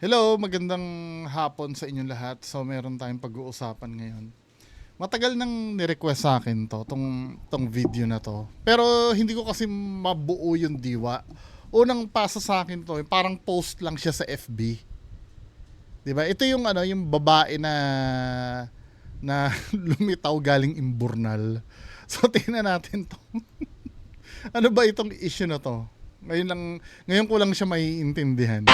Hello, magandang hapon sa inyong lahat. So, meron tayong pag-uusapan ngayon. Matagal nang ni-request sa akin to, tong, tong video na to. Pero hindi ko kasi mabuo yung diwa. Unang pasa sa akin to, parang post lang siya sa FB. 'Di ba? Ito yung ano, yung babae na na lumitaw galing imburnal. So, tingnan natin to. ano ba itong issue na to? Ngayon lang, ngayon ko lang siya maiintindihan.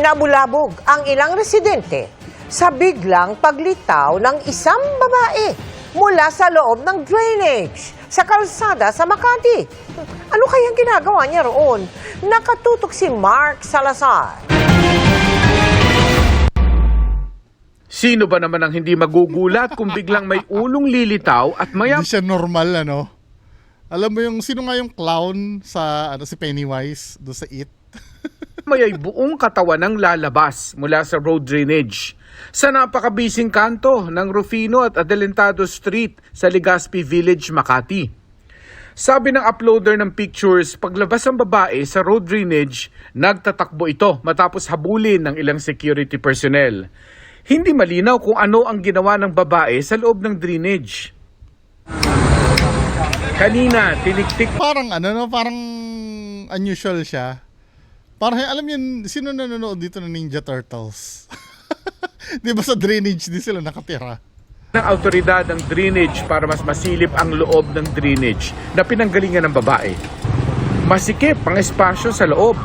Nabulabog ang ilang residente sa biglang paglitaw ng isang babae mula sa loob ng drainage sa kalsada sa Makati. Ano kayang ginagawa niya roon? Nakatutok si Mark Salazar. Sino ba naman ang hindi magugulat kung biglang may ulong lilitaw at maya Hindi siya normal ano. Alam mo yung sino nga yung clown sa ano si Pennywise do sa It? mayay buong katawan ng lalabas mula sa road drainage sa napakabising kanto ng Rufino at Adelantado Street sa Legazpi Village, Makati. Sabi ng uploader ng pictures, paglabas ng babae sa road drainage, nagtatakbo ito matapos habulin ng ilang security personnel. Hindi malinaw kung ano ang ginawa ng babae sa loob ng drainage. Kanina, tiniktik Parang ano no, parang unusual siya. Parang alam yun, sino nanonood dito ng Ninja Turtles? 'Di ba sa drainage din sila nakatira? ng autoridad ang drainage para mas masilip ang loob ng drainage na pinanggalingan ng babae. Masikip ang espasyo sa loob.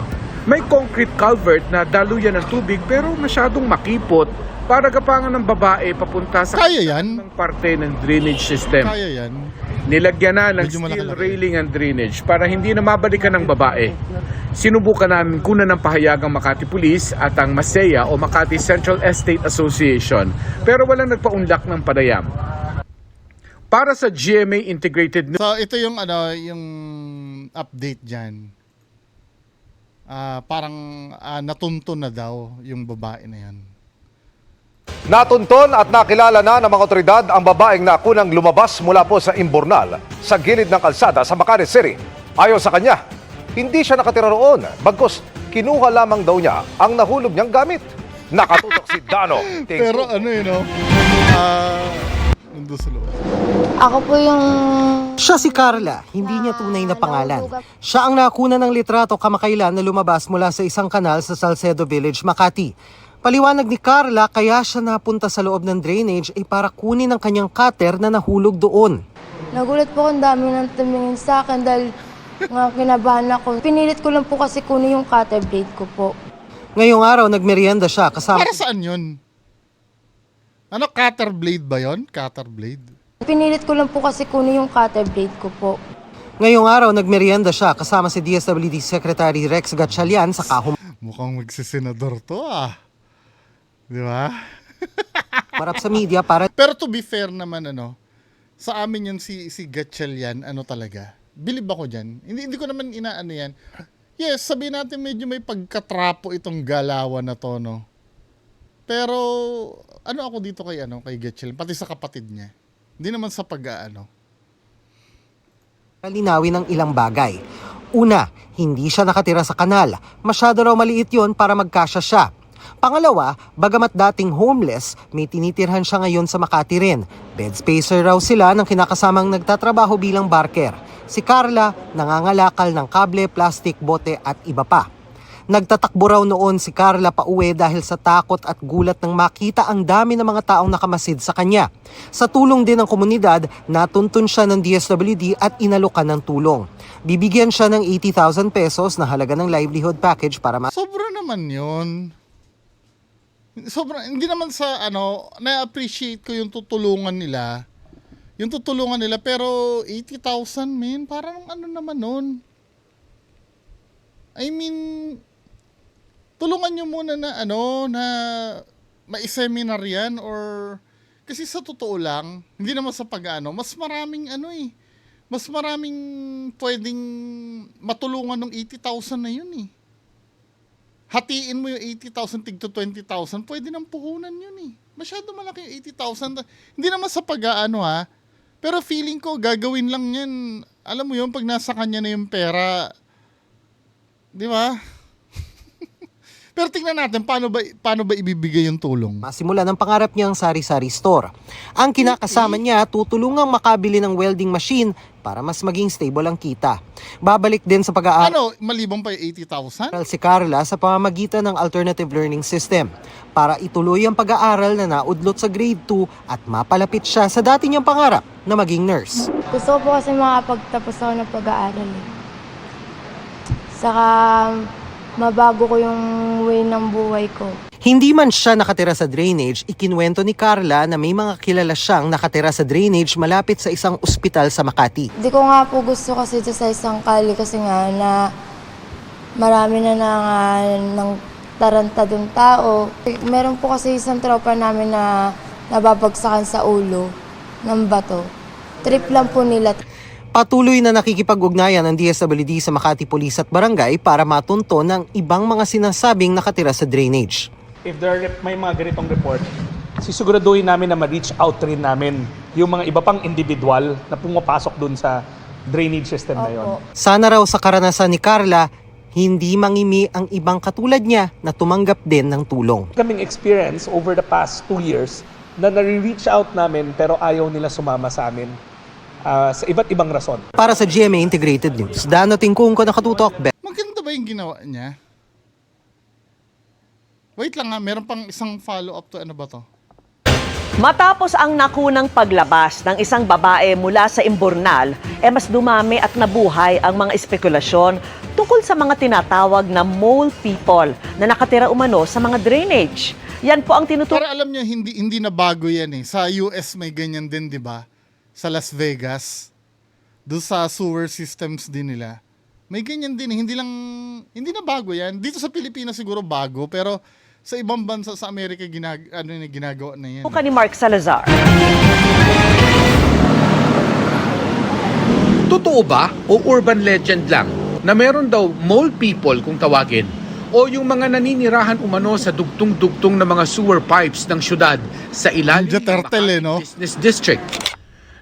May concrete culvert na daluyan ng tubig pero masyadong makipot para gapangan ng babae papunta sa Kaya yan. ng parte ng drainage system. Kaya yan. Nilagyan na ng Medyo steel railing ang drainage para hindi na mabalikan ng babae. Sinubukan namin kunan ng pahayag ang Makati Police at ang MASEA o Makati Central Estate Association pero walang nagpaunlak ng padayam. Para sa GMA Integrated News, So ito yung ano, yung update diyan. Ah, parang ah, natunto na daw yung babae na yan. Natunton at nakilala na ng mga otoridad ang babaeng nakunang lumabas mula po sa Imbornal sa gilid ng kalsada sa Makati City. Ayon sa kanya, hindi siya nakatira roon, bagkus kinuha lamang daw niya ang nahulog niyang gamit. Nakatutok si Dano. Tingko. Pero ano yun, no? Ah, nandun sa loob. Ako po yung... Siya si Carla, hindi niya tunay na pangalan. Siya ang nakuna ng litrato kamakailan na lumabas mula sa isang kanal sa Salcedo Village, Makati. Paliwanag ni Carla kaya siya napunta sa loob ng drainage ay para kunin ang kanyang cutter na nahulog doon. Nagulat po ang dami ng tumingin sa akin dahil nga kinabahan ako. Pinilit ko lang po kasi kunin yung cutter blade ko po. Ngayong araw nagmerienda siya kasama Para saan yun? Ano, cutter blade ba yon? Cutter blade? Pinilit ko lang po kasi kunin yung cutter blade ko po. Ngayong araw nagmerienda siya kasama si DSWD Secretary Rex Gatchalian sa kahum Mukhang magsisenador to ah. Di ba? marap sa media para Pero to be fair naman ano, sa amin yun si, si Gatchalian, ano talaga, bilib ako dyan. Hindi, hindi ko naman inaano yan. Yes, sabihin natin medyo may pagkatrapo itong galawan na to, no? Pero, ano ako dito kay, ano, kay Gatchalian, pati sa kapatid niya. Hindi naman sa pag-ano. linawin ng ilang bagay. Una, hindi siya nakatira sa kanal. Masyado raw maliit yon para magkasya siya. Pangalawa, bagamat dating homeless, may tinitirhan siya ngayon sa Makati rin. Bed spacer raw sila ng kinakasamang nagtatrabaho bilang barker. Si Carla, nangangalakal ng kable, plastic, bote at iba pa. Nagtatakbo raw noon si Carla pauwi dahil sa takot at gulat nang makita ang dami ng mga taong nakamasid sa kanya. Sa tulong din ng komunidad, natuntun siya ng DSWD at inalokan ng tulong. Bibigyan siya ng 80,000 pesos na halaga ng livelihood package para ma- Sobra naman yun. Sobra, hindi naman sa ano, na-appreciate ko yung tutulungan nila. Yung tutulungan nila, pero 80,000, men, parang ano naman nun. I mean, tulungan nyo muna na ano, na mai-seminar yan or kasi sa totoo lang, hindi naman sa pag-ano, mas maraming ano eh, mas maraming pwedeng matulungan ng 80,000 na yun eh hatiin mo yung 80,000 tig to 20,000, pwede nang puhunan yun eh. Masyado malaki yung 80,000. Hindi naman sa pag-ano ha, pero feeling ko gagawin lang yan. Alam mo yun, pag nasa kanya na yung pera, di ba? Pero tingnan natin, paano ba, paano ba ibibigay yung tulong? Masimula ng pangarap niyang sari-sari store. Ang kinakasama niya, tutulungang makabili ng welding machine para mas maging stable ang kita. Babalik din sa pag-aaral Ano, malibang pa yung 80,000? si Carla sa pamamagitan ng alternative learning system para ituloy ang pag-aaral na naudlot sa grade 2 at mapalapit siya sa dati niyang pangarap na maging nurse. Gusto ko po kasi makapagtapos ako ng pag-aaral. Eh. Saka mabago ko yung way ng buhay ko. Hindi man siya nakatira sa drainage, ikinwento ni Carla na may mga kilala siyang nakatira sa drainage malapit sa isang ospital sa Makati. Di ko nga po gusto kasi ito sa isang kali kasi nga na marami na na nga ng tarantadong tao. Meron po kasi isang tropa namin na nababagsakan sa ulo ng bato. Trip lang po nila. Patuloy na nakikipag-ugnayan ng DSWD sa Makati Police at Barangay para matunto ng ibang mga sinasabing nakatira sa drainage. If there are may mga ganitong report, sisiguraduhin namin na ma-reach out rin namin yung mga iba pang individual na pumapasok dun sa drainage system na yon. Sana raw sa karanasan ni Carla, hindi mangimi ang ibang katulad niya na tumanggap din ng tulong. Kaming experience over the past two years na nare-reach out namin pero ayaw nila sumama sa amin ah, sa iba't ibang rason. Para sa GMA Integrated News, Dano Tingkong ko nakatutok, Maganda ba yung ginawa niya? Wait lang nga, meron pang isang follow-up to ano ba to? Matapos ang nakunang paglabas ng isang babae mula sa imburnal, eh mas dumami at nabuhay ang mga espekulasyon tungkol sa mga tinatawag na mole people na nakatira umano sa mga drainage. Yan po ang tinutukoy Para alam niyo hindi hindi na bago 'yan eh. Sa US may ganyan din, 'di ba? Sa Las Vegas. Doon sa sewer systems din nila. May ganyan din, eh. hindi lang hindi na bago 'yan. Dito sa Pilipinas siguro bago, pero sa ibang bansa sa Amerika ginag ano na ginagawa na 'yan. ni Mark Salazar. Totoo ba o urban legend lang na meron daw mole people kung tawagin o yung mga naninirahan umano sa dugtong-dugtong na mga sewer pipes ng syudad sa ilalim ng eh, no? Business District.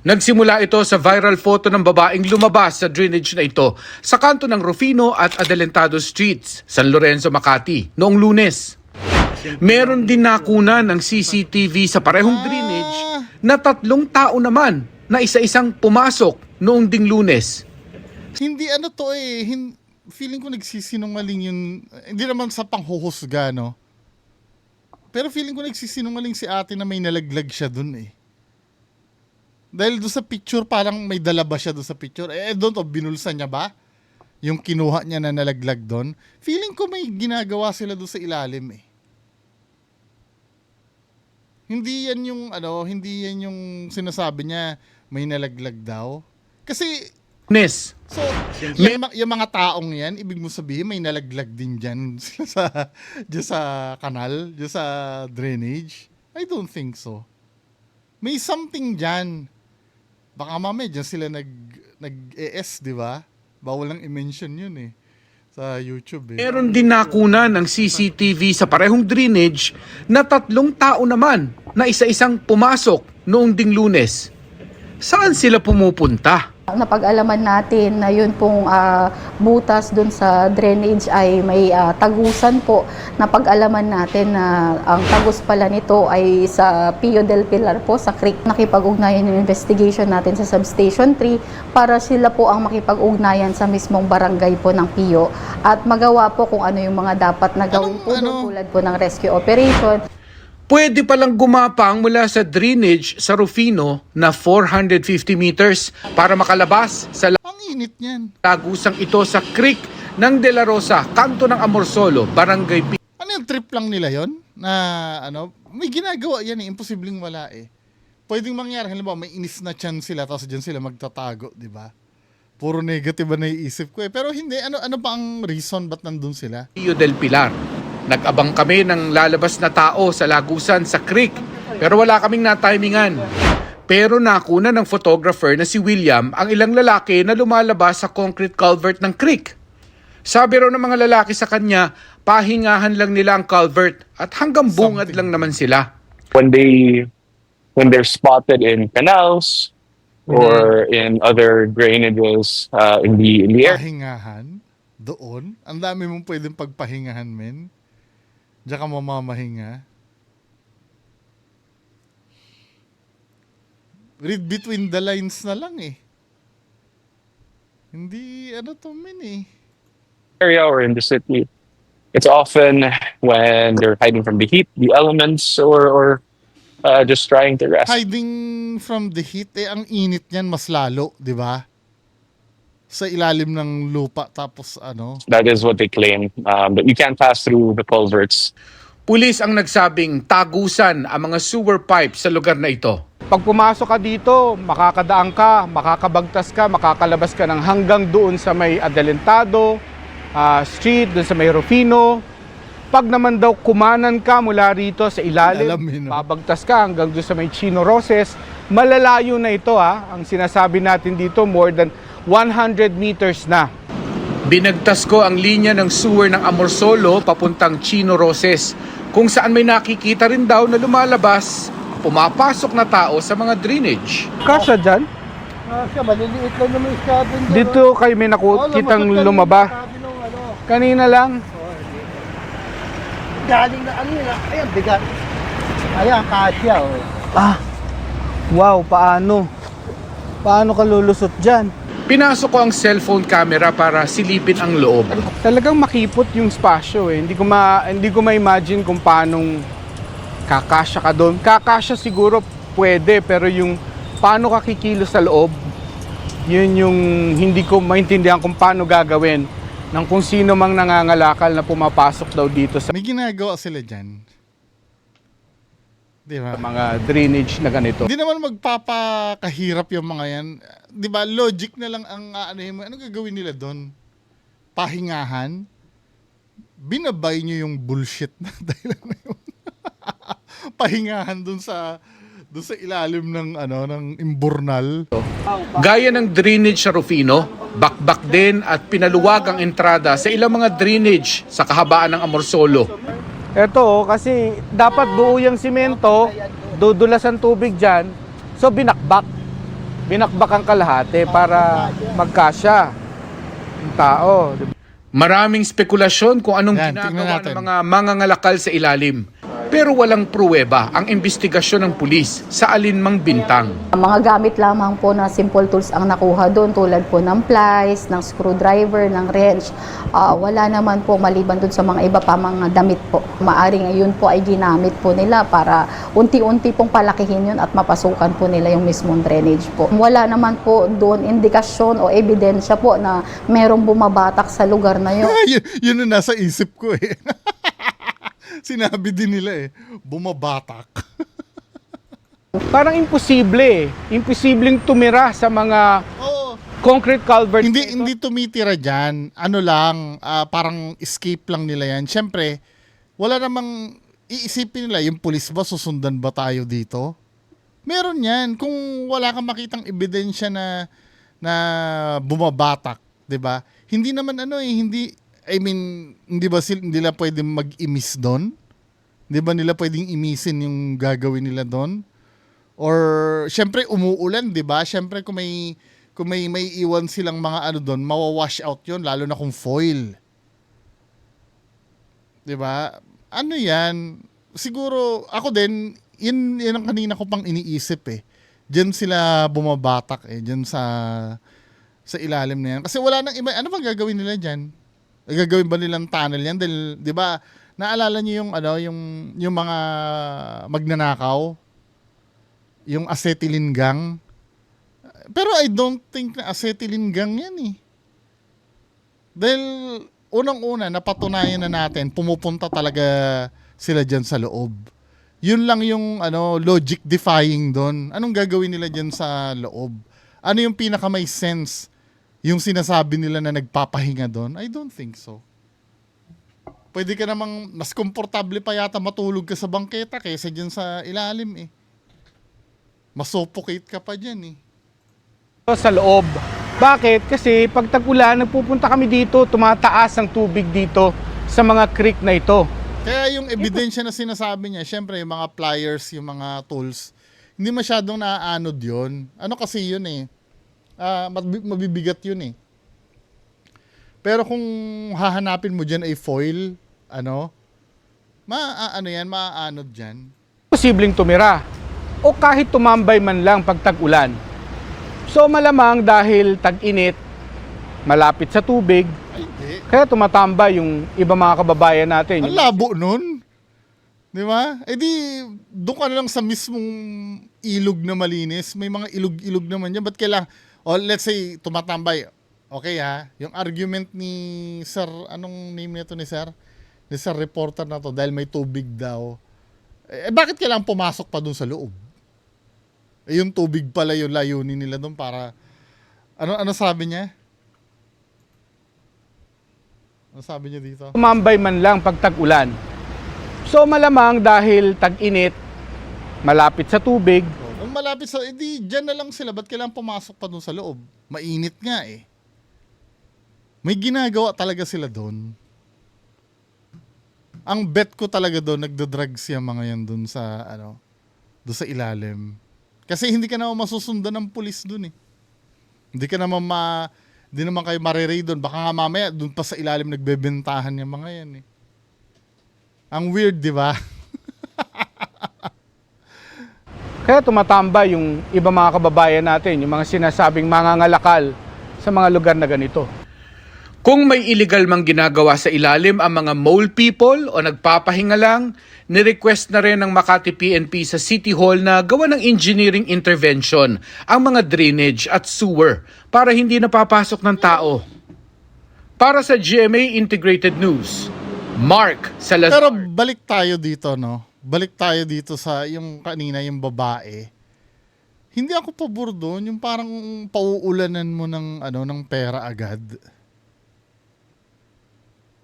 Nagsimula ito sa viral photo ng babaeng lumabas sa drainage na ito sa kanto ng Rufino at Adelantado Streets, San Lorenzo, Makati, noong lunes. Meron din nakunan ng CCTV sa parehong drainage na tatlong tao naman na isa-isang pumasok noong ding lunes. Hindi ano to eh, hin- feeling ko nagsisinungaling yun, hindi naman sa panghuhusga, no? Pero feeling ko nagsisinungaling si ate na may nalaglag siya dun eh. Dahil doon sa picture, parang may dala ba siya doon sa picture? Eh, doon to, binulsa niya ba? Yung kinuha niya na nalaglag doon? Feeling ko may ginagawa sila doon sa ilalim eh. Hindi yan yung, ano, hindi yan yung sinasabi niya may nalaglag daw. Kasi Lunes. So, yung, yung mga taong yan, ibig mo sabihin may nalaglag din dyan sa, dyan sa kanal, dyan sa drainage? I don't think so. May something dyan. Baka mamaya dyan sila nag, nag-ES, di ba? Bawal lang i-mention yun eh. Sa YouTube eh. Meron din nakunan ng CCTV sa parehong drainage na tatlong tao naman na isa-isang pumasok noong ding lunes. Saan sila pumupunta? Napag-alaman natin na yun pong ah, butas dun sa drainage ay may ah, tagusan po. Napag-alaman natin na ang tagus pala nito ay sa Pio del Pilar po, sa creek. Nakipag-ugnayan yung investigation natin sa Substation 3 para sila po ang makipag-ugnayan sa mismong barangay po ng Pio at magawa po kung ano yung mga dapat na gawin Anong- po ano? tulad po ng rescue operation. Pwede palang gumapang mula sa drainage sa Rufino na 450 meters para makalabas sa Ang init niyan. lagusang ito sa creek ng De La Rosa, kanto ng Amorsolo, Barangay P. Ano yung trip lang nila yon Na ano, may ginagawa yan eh, imposibleng wala eh. Pwedeng mangyari, halimbawa may inis na chan sila tapos dyan sila magtatago, di ba? Puro negative ba naiisip ko eh. Pero hindi, ano ano pa ang reason ba't nandun sila? Pio del Pilar. Nag-abang kami ng lalabas na tao sa lagusan sa creek pero wala kaming natimingan. Pero nakuna ng photographer na si William ang ilang lalaki na lumalabas sa concrete culvert ng creek. Sabi raw ng mga lalaki sa kanya, pahingahan lang nila ang culvert at hanggang bungad Something. lang naman sila. when they when they're spotted in canals or in other drainages uh, in the in the area. Pahingahan? Doon? Ang dami mong pwedeng pagpahingahan, men. Diyan ka mamamahinga. Read between the lines na lang eh. Hindi, ano to min eh. area or in the city. It's often when they're hiding from the heat, the elements, or or uh, just trying to rest. Hiding from the heat, eh, ang init niyan mas lalo, di ba? Sa ilalim ng lupa, tapos ano, That is what they claim. Um, but you can't pass through the culverts. Pulis ang nagsabing tagusan ang mga sewer pipes sa lugar na ito. Pag pumasok ka dito, makakadaan ka, makakabagtas ka, makakalabas ka ng hanggang doon sa may Adelantado ah, Street, doon sa may Rufino. Pag naman daw kumanan ka mula rito sa ilalim, Alam no? babagtas ka hanggang doon sa may Chino Roses, malalayo na ito ha. Ang sinasabi natin dito, more than 100 meters na. Binagtas ko ang linya ng sewer ng Amorsolo papuntang Chino Roses kung saan may nakikita rin daw na lumalabas pumapasok na tao sa mga drainage. Kasya dyan? Kasya, maliliit lang naman yung cabin dyan. Dito kayo may nakukitang lumaba. Sabi nung ano, Kanina lang. galing na ano yun, ah. ayan, bigat. Ayan, kasya, oh. Ah, wow, paano? Paano ka lulusot dyan? Pinasok ko ang cellphone camera para silipin ang loob. Talagang makipot yung spasyo eh. Hindi ko ma hindi ko ma-imagine kung paanong kakasya ka doon. Kakasya siguro pwede pero yung paano ka kikilos sa loob, yun yung hindi ko maintindihan kung paano gagawin ng kung sino mang nangangalakal na pumapasok daw dito sa may ginagawa sila dyan. Di ba? mga drainage na ganito. Hindi naman magpapakahirap yung mga yan. Di ba? Logic na lang ang ano mo. Ano gagawin nila doon? Pahingahan? Binabay nyo yung bullshit na dahilan na yun. Pahingahan doon sa doon sa ilalim ng ano ng imburnal. Gaya ng drainage sa Rufino, bakbak din at pinaluwag ang entrada sa ilang mga drainage sa kahabaan ng Amorsolo. Ito oh, kasi dapat buo yung simento, dudulas ang tubig dyan, so binakbak. Binakbak ang kalahati para magkasya ang tao. Maraming spekulasyon kung anong Yan, ginagawa ng mga mangangalakal sa ilalim. Pero walang pruweba ang investigasyon ng pulis sa alinmang bintang. Mga gamit lamang po na simple tools ang nakuha doon tulad po ng plies, ng screwdriver, ng wrench. Ah, wala naman po maliban doon sa mga iba pa mga damit po. Maaring yun po ay ginamit po nila para unti-unti pong palakihin yun at mapasukan po nila yung mismong drainage po. Wala naman po doon indikasyon o ebidensya po na merong bumabatak sa lugar na yun. yun, yun ang nasa isip ko eh. Sinabi din nila eh, bumabatak. Parang imposible eh. Imposibleng tumira sa mga Oo. concrete culvert. hindi hindi tumitira diyan. Ano lang, ah, parang escape lang nila 'yan. Syempre, wala namang iisipin nila yung pulis ba susundan ba tayo dito? Meron 'yan kung wala kang makitang ebidensya na na bumabatak, 'di ba? Hindi naman ano eh, hindi I mean, hindi ba sila hindi nila pwedeng mag-imis doon? Hindi ba nila pwedeng imisin yung gagawin nila doon? Or syempre umuulan, 'di ba? Syempre kung may kung may may iwan silang mga ano doon, mawawash out 'yon lalo na kung foil. 'Di ba? Ano 'yan? Siguro ako din, yun, yun ang kanina ko pang iniisip eh. Diyan sila bumabatak eh, diyan sa sa ilalim na yan. Kasi wala nang iba, ano bang gagawin nila diyan? Gagawin ba nilang tunnel yan? Dahil, 'di ba? Naalala niyo yung ano, yung yung mga magnanakaw, yung acetylene gang. Pero I don't think na acetylene gang yan eh. Dahil unang-una, napatunayan na natin, pumupunta talaga sila dyan sa loob. Yun lang yung ano, logic defying doon. Anong gagawin nila dyan sa loob? Ano yung pinaka may sense? Yung sinasabi nila na nagpapahinga doon? I don't think so. Pwede ka namang mas komportable pa yata matulog ka sa bangketa kaysa dyan sa ilalim eh. Masuffocate ka pa dyan eh. sa loob. Bakit? Kasi pag tag-ulan, nagpupunta kami dito, tumataas ang tubig dito sa mga creek na ito. Kaya yung ebidensya na sinasabi niya, syempre yung mga pliers, yung mga tools, hindi masyadong naaanod yun. Ano kasi yun eh, ah, mabi- mabibigat yun eh. Pero kung hahanapin mo dyan ay foil, ano, ma ano yan, maaanod diyan. posibleng tumira o kahit tumambay man lang pag tag-ulan. So malamang dahil tag-init, malapit sa tubig, Ay, kaya tumatambay yung iba mga kababayan natin. Ang labo nun. Di ba? Eh di, doon ka na lang sa mismong ilog na malinis. May mga ilog-ilog naman yan. Ba't kailangan, o let's say, tumatambay. Okay ha, yung argument ni Sir, anong name nito ni Sir? Ni Sir reporter na to, dahil may tubig daw. Eh, bakit kailangan pumasok pa doon sa loob? Eh, yung tubig pala yung layunin nila doon para, ano, ano sabi niya? Ano sabi niya dito? Tumambay man lang pag tag-ulan. So malamang dahil tag-init, malapit sa tubig, malapit sa, edi dyan na lang sila. Ba't kailangan pumasok pa doon sa loob? Mainit nga eh. May ginagawa talaga sila doon. Ang bet ko talaga doon, nagdo-drugs yung mga yan doon sa, ano, doon sa ilalim. Kasi hindi ka naman masusundan ng pulis doon eh. Hindi ka naman ma, hindi naman kayo mariray doon. Baka nga mamaya, doon pa sa ilalim nagbebentahan yung mga yan eh. Ang weird, di ba? kaya tumatambay yung iba mga kababayan natin, yung mga sinasabing mangangalakal sa mga lugar na ganito. Kung may illegal mang ginagawa sa ilalim ang mga mole people o nagpapahinga lang, ni-request na rin ng Makati PNP sa City Hall na gawa ng engineering intervention ang mga drainage at sewer para hindi napapasok ng tao. Para sa GMA Integrated News, Mark Salazar. Pero balik tayo dito, no? Balik tayo dito sa yung kanina, yung babae. Hindi ako pabor doon, yung parang pauulanan mo ng ano ng pera agad.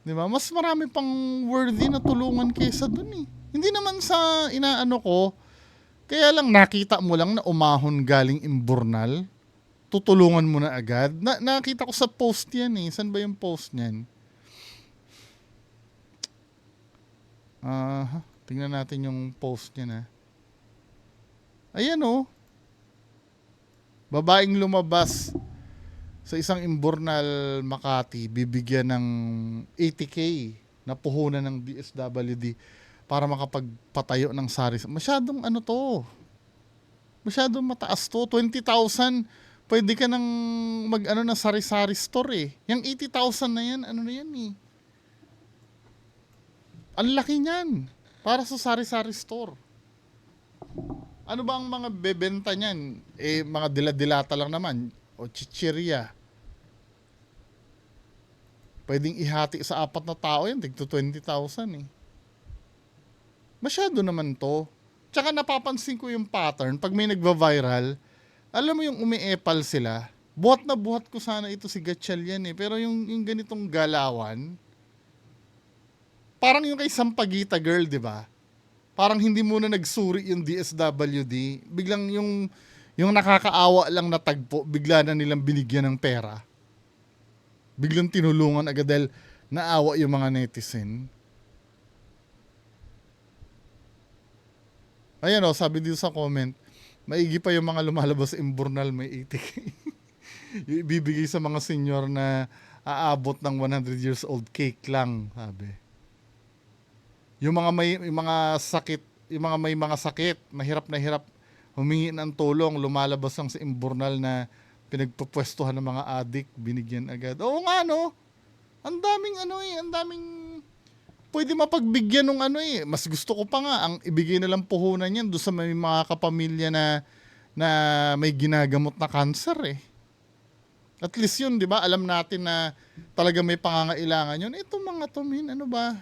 'Di ba? Mas marami pang worthy na tulungan kaysa doon eh. Hindi naman sa inaano ko, kaya lang nakita mo lang na umahon galing imburnal, tutulungan mo na agad. Na, nakita ko sa post yan eh. Saan ba yung post niyan? Ah, tingnan natin yung post niya na. Ayan oh. Babaeng lumabas sa isang Imbornal Makati, bibigyan ng 80k na puhunan ng DSWD para makapagpatayo ng sari. Masyadong ano to. Masyadong mataas to. 20,000. Pwede ka nang mag ano na sari-sari store eh. Yung 80,000 na yan, ano na yan eh. Ang laki niyan. Para sa sari-sari store. Ano ba ang mga bebenta niyan? Eh, mga diladilata lang naman. O chichirya. Pwedeng ihati sa apat na tao yan. Tigto 20,000 eh. Masyado naman to. Tsaka napapansin ko yung pattern. Pag may nagva-viral, alam mo yung umiepal sila. Buhat na buhat ko sana ito si Gatchalian eh. Pero yung, yung ganitong galawan, parang yung kay Sampagita girl, di ba? Parang hindi muna nagsuri yung DSWD. Biglang yung yung nakakaawa lang na tagpo, bigla na nilang binigyan ng pera. Biglang tinulungan agad dahil naawa yung mga netizen. Ayan o, sabi dito sa comment, maigi pa yung mga lumalabas sa Imburnal may 80k. yung ibibigay sa mga senior na aabot ng 100 years old cake lang, sabi. Yung mga may yung mga sakit, yung mga may mga sakit, mahirap na hirap humingi ng tulong, lumalabas ang sa imburnal na pinagpupwestuhan ng mga adik, binigyan agad. Oo nga no. Ang daming ano eh, ang daming pwede mapagbigyan ng ano eh. Mas gusto ko pa nga ang ibigay na lang puhunan yan doon sa may mga kapamilya na na may ginagamot na cancer eh. At least yun, di ba? Alam natin na talaga may pangangailangan yun. Ito mga to, min, ano ba?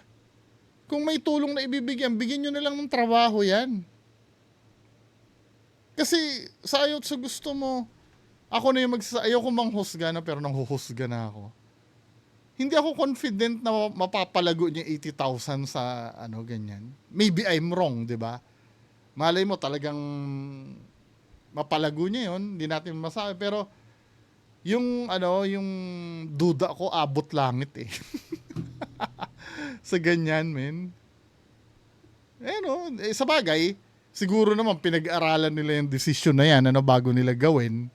Kung may tulong na ibibigyan, bigyan nyo na lang ng trabaho yan. Kasi sa ayot sa gusto mo, ako na yung magsa... Ayaw ko manghusga na pero nanghuhusga na ako. Hindi ako confident na mapapalago niya 80,000 sa ano ganyan. Maybe I'm wrong, di ba? Malay mo talagang mapalago niya yon hindi natin masabi. Pero yung ano, yung duda ko abot langit eh. sa ganyan, men. Eh no, eh, sa bagay, siguro naman pinag-aralan nila yung decision na yan, ano bago nila gawin.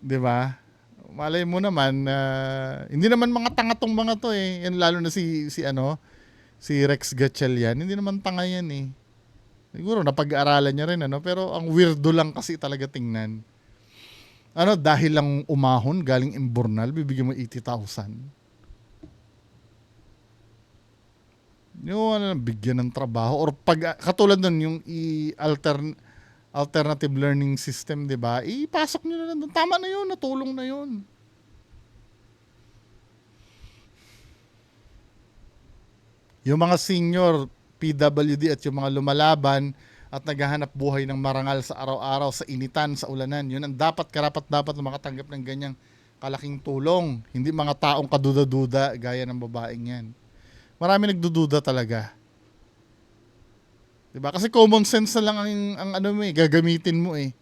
'Di ba? Malay mo naman na hindi naman mga tanga tong mga to eh. Yan lalo na si si ano si Rex Gatchalian, hindi naman tanga yan eh. Siguro napag-aaralan niya rin ano, pero ang weirdo lang kasi talaga tingnan. Ano, dahil lang umahon galing Imbornal, bibigyan mo 80,000. Yung ano, bigyan ng trabaho or pag katulad nun yung i altern alternative learning system, 'di ba? Ipasok niyo na lang doon. Tama na 'yun, natulong na 'yun. Yung mga senior PWD at yung mga lumalaban at naghahanap buhay ng marangal sa araw-araw, sa initan, sa ulanan, yun ang dapat karapat dapat na makatanggap ng ganyang kalaking tulong. Hindi mga taong kaduda-duda gaya ng babaeng yan. Marami nagdududa talaga. 'Di ba? Kasi common sense na lang ang, ang ano mo eh, gagamitin mo eh.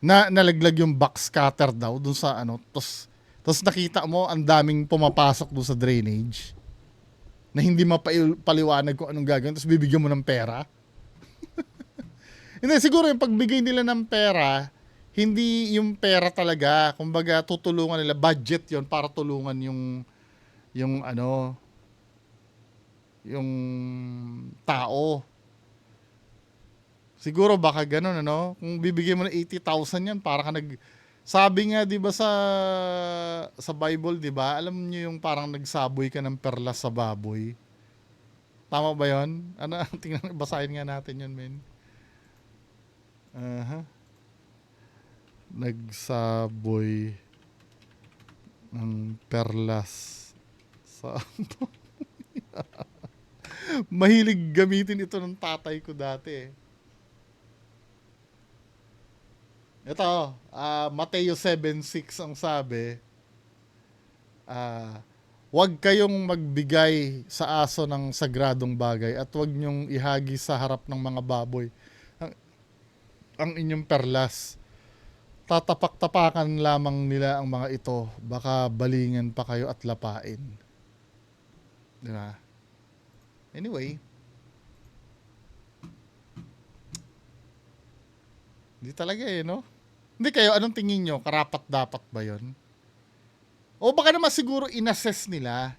Na nalaglag yung box cutter daw dun sa ano, tos tos nakita mo ang daming pumapasok dun sa drainage na hindi mapaliwanag kung anong gagawin tapos bibigyan mo ng pera. hindi, siguro yung pagbigay nila ng pera, hindi yung pera talaga. Kumbaga, tutulungan nila. Budget yon para tulungan yung, yung ano, yung tao. Siguro baka ganun, ano? Kung bibigyan mo ng 80,000 yan, para ka nag... Sabi nga, di ba sa, sa Bible, di ba? Alam niyo yung parang nagsaboy ka ng perlas sa baboy. Tama ba yon? Ano, tingnan, basahin nga natin yun, men. Aha. Nagsaboy ng perlas sa Mahilig gamitin ito ng tatay ko dati eh. Ito, ah Mateo 7.6 ang sabi, ah Huwag kayong magbigay sa aso ng sagradong bagay at huwag niyong ihagi sa harap ng mga baboy ang, ang inyong perlas. Tatapak-tapakan lamang nila ang mga ito, baka balingan pa kayo at lapain. Di? Anyway, Hindi talaga eh, no? Hindi kayo, anong tingin nyo? Karapat-dapat ba yon? O baka naman siguro inassess nila.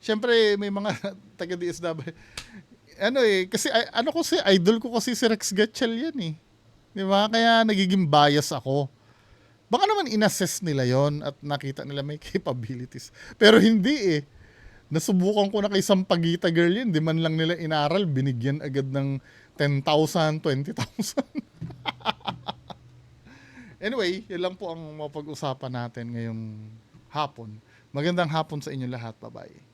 Siyempre, may mga taga-DSW. Ano eh, kasi ano ko si idol ko kasi si Rex Gatchalian eh. Di ba? Kaya nagiging bias ako. Baka naman inassess nila yon at nakita nila may capabilities. Pero hindi eh. Nasubukan ko na kay Sampagita girl yun. Di man lang nila inaral, binigyan agad ng 10,000, 20,000. anyway, yun lang po ang mapag-usapan natin ngayong hapon. Magandang hapon sa inyo lahat. Bye-bye.